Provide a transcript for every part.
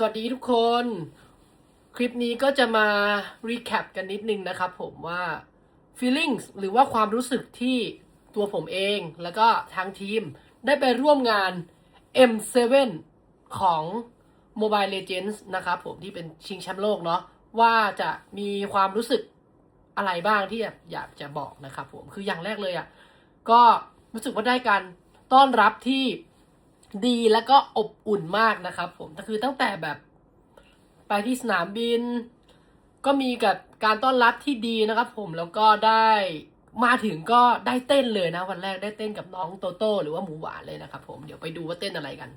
สวัสดีทุกคน คลิปนี้ก็จะมา recap กันนิดนึงนะครับผมว่า feelings หรือว่าความรู้สึกที่ตัวผมเอง แล้วก็ทางทีมได้ไปร่วมงาน M7 ของ Mobile Legends นะครับผมที่เป็นชิงแชมป์โลกเนาะว่าจะมีความรู้สึกอะไรบ้างที่อยากจะบอกนะครับผมคืออย่างแรกเลยอะ่ะก็รู้สึกว่าได้การต้อนรับที่ ดีแล้วก็อบอุ่นมากนะครับผมก็คือตั้งแต่แบบ ไปที่สนามบิน ก็มีกับการต้อนรับที่ดีนะครับผมแล้วก็ได้มาถึงก็ได้เต้นเลยนะ วันแรกได้เต้นกับน้องโตโต้หรือว่าหมูหวานเลยนะครับผมเดี๋ยวไปดูว่าเต้นอะไรกัน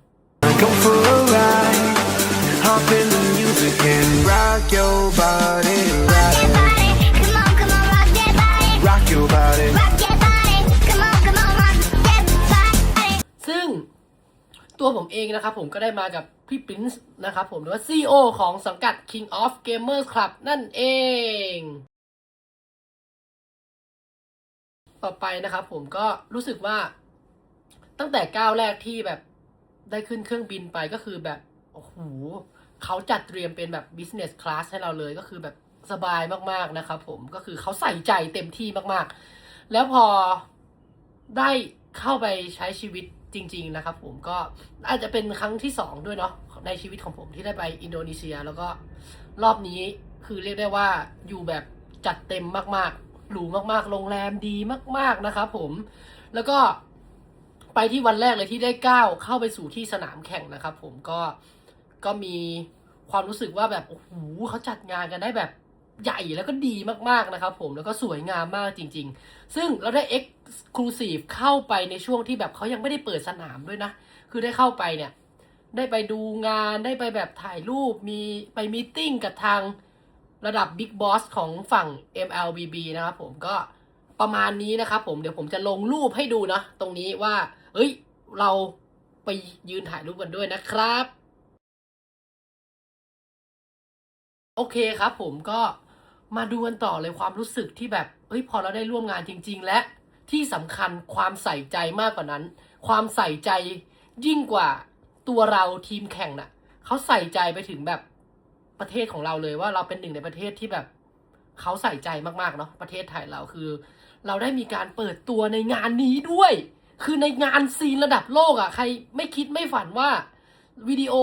Go for a ride. Hop in the music and rock your body. Rock, Rock that body, come on, come on, rock that body, rock your body. rock ตัวผมเองนะครับผมก็ได้มากับพี่ปรินซ์นะครับผมหรือว่า CEO ของสังกัด King of Gamers Club นั่นเองต่อไปนะครับผมก็รู้สึกว่าตั้งแต่ก้าวแรกที่แบบได้ขึ้นเครื่องบินไปก็คือแบบ โอ้โหเขาจัดเตรียมเป็นแบบ business class ให้เราเลยก็คือแบบสบายมากๆนะครับผมก็คือเขาใส่ใจเต็มที่มากๆ แล้วพอได้เข้าไปใช้ชีวิต จริง ๆ นะครับผมก็อาจจะเป็นครั้งที่สองด้วยเนาะในชีวิตของผมที่ได้ไปอินโดนีเซีย แล้วก็รอบนี้คือเรียกได้ว่าอยู่แบบจัดเต็มมากๆหรูมากๆ โรงแรมดีมาก ๆนะครับผมแล้วก็ไปที่วันแรกเลยที่ได้ก้าวเข้าไปสู่ที่สนามแข่งนะครับ ผมก็ก็มีความรู้สึกว่าแบบโอ้โหเขาจัดงานกันได้แบบ ใหญ่แล้วก็ดีมากๆนะครับผมแล้วก็สวยงามมากจริง ๆ ซึ่งเราได้ Exclusive เข้าไปในช่วงที่แบบเขายังไม่ได้เปิดสนามด้วยนะ คือได้เข้าไปเนี่ย ได้ไปดูงานได้ไปแบบถ่ายรูปมีไปมีติ้งกับทางระดับ Big Boss ของฝั่ง MLBB นะครับผมก็ประมาณนี้นะครับผมเดี๋ยวผมจะลงรูปให้ดูนะ ตรงนี้ว่า เอ้ย เราไปยืนถ่ายรูปกันด้วยนะครับ โอเคครับผมก็ มาดูกันต่อเลยความรู้สึกที่แบบเอ้ยพอเราได้ร่วมงานจริง ๆ และที่สำคัญความใส่ใจมากกว่านั้น ความใส่ใจยิ่งกว่าตัวเราทีมแข่งน่ะเขาใส่ใจไปถึงแบบประเทศของเราเลยว่าเราเป็นหนึ่งในประเทศที่แบบเขาใส่ใจมากๆเนาะประเทศไทยเราคือ เราได้มีการเปิดตัวในงานนี้ด้วย คือในงานซีนระดับโลกอะ่ะ ใครไม่คิดไม่ฝันว่าวิดีโอ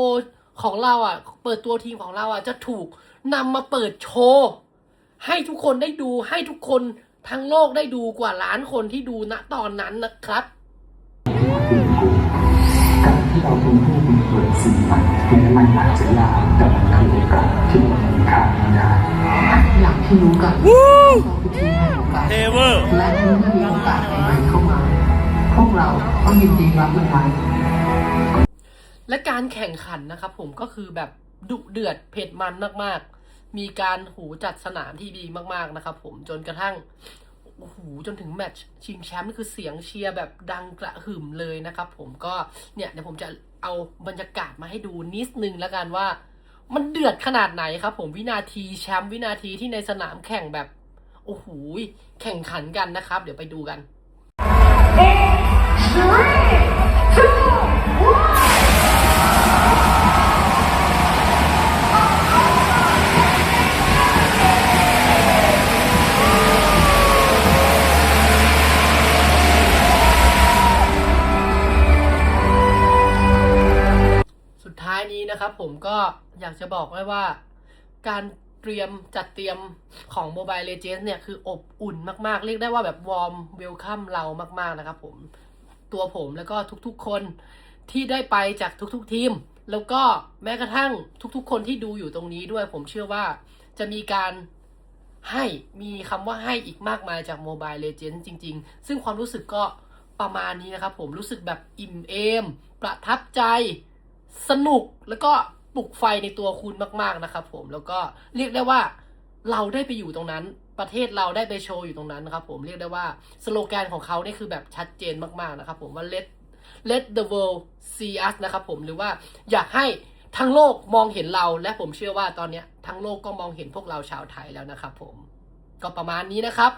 ของเราอะ่ะ เปิดตัวทีมของเราอะ่ะจะถูกนำมาเปิดโชว์ ให้ทุกคนได้ดูให้ทุกคนทั้งโลกได้ดูกว่าล้านคนที่ดูณตอนนั้นนะครับการที่เราเป็นผู้มีเปิดสิ่งใหม่แม้มันอาจจะยากแต่มันคือโอกาสที่มันมีค่าไม่ได้อย่างที่รู้กันเราคือทีมให้โอกาสเทเวอร์และเมื่อมีโอกาสใหม่ๆเข้ามาพวกเราต้องยินดีรับมันไว้และการแข่งขันนะครับผมก็คือแบบดุเดือดเผ็ดมันมากๆ มีการหูจัดสนามที่ดีมากๆนะครับผมจนกระทั่งโอ้โหจนถึงแมตช์ชิงแชมป์นี่คือเสียงเชียร์แบบดังกระหึ่มเลยนะครับผมก็เนี่ยเดี๋ยวผมจะเอาบรรยากาศมาให้ดูนิดนึงแล้วกันว่า มันเดือดขนาดไหนครับ ผมวินาทีแชมป์วินาทีที่ในสนามแข่งแบบโอ้โหแข่งขันกันนะครับ เดี๋ยวไปดูกันายนี้นะครับผมก็อยากจะบอกไว้ว่า การเตรียมจัดเตรียมของ Mobile Legends เนี่ย คืออบอุ่นมากๆ เรียกได้ว่าแบบวอร์มเวลคัมเรามากๆนะครับผมตัวผมแล้วก็ทุกๆคนที่ได้ไปจากทุกๆทีม แล้วก็แม้กระทั่งทุกๆ คนที่ดูอยู่ตรงนี้ด้วย ผมเชื่อว่าจะมีการให้มีคำว่าให้อีกมากมายจาก Mobile Legends จริง ๆ ซึ่งความรู้สึกก็ประมาณนี้นะครับผมรู้สึกแบบอิ่มเอม ประทับใจ สนุกแล้วก็ปลุกไฟในตัวคุณมาก ๆนะครับ ผมแล้วก็เรียกได้ว่าเราได้ไปอยู่ตรงนั้น ประเทศเราได้ไปโชว์อยู่ตรงนั้นนะครับ ผมเรียกได้ว่าสโลแกนของเขาเนี่ยคือแบบชัดเจนมากๆนะครับ ผมว่า let let the world see us นะครับ ผมหรือว่าอยากให้ทั้งโลกมองเห็นเราและผมเชื่อว่าตอนนี้ทั้งโลกก็มองเห็นพวกเราชาวไทยแล้วนะครับ ผมก็ประมาณนี้นะครับ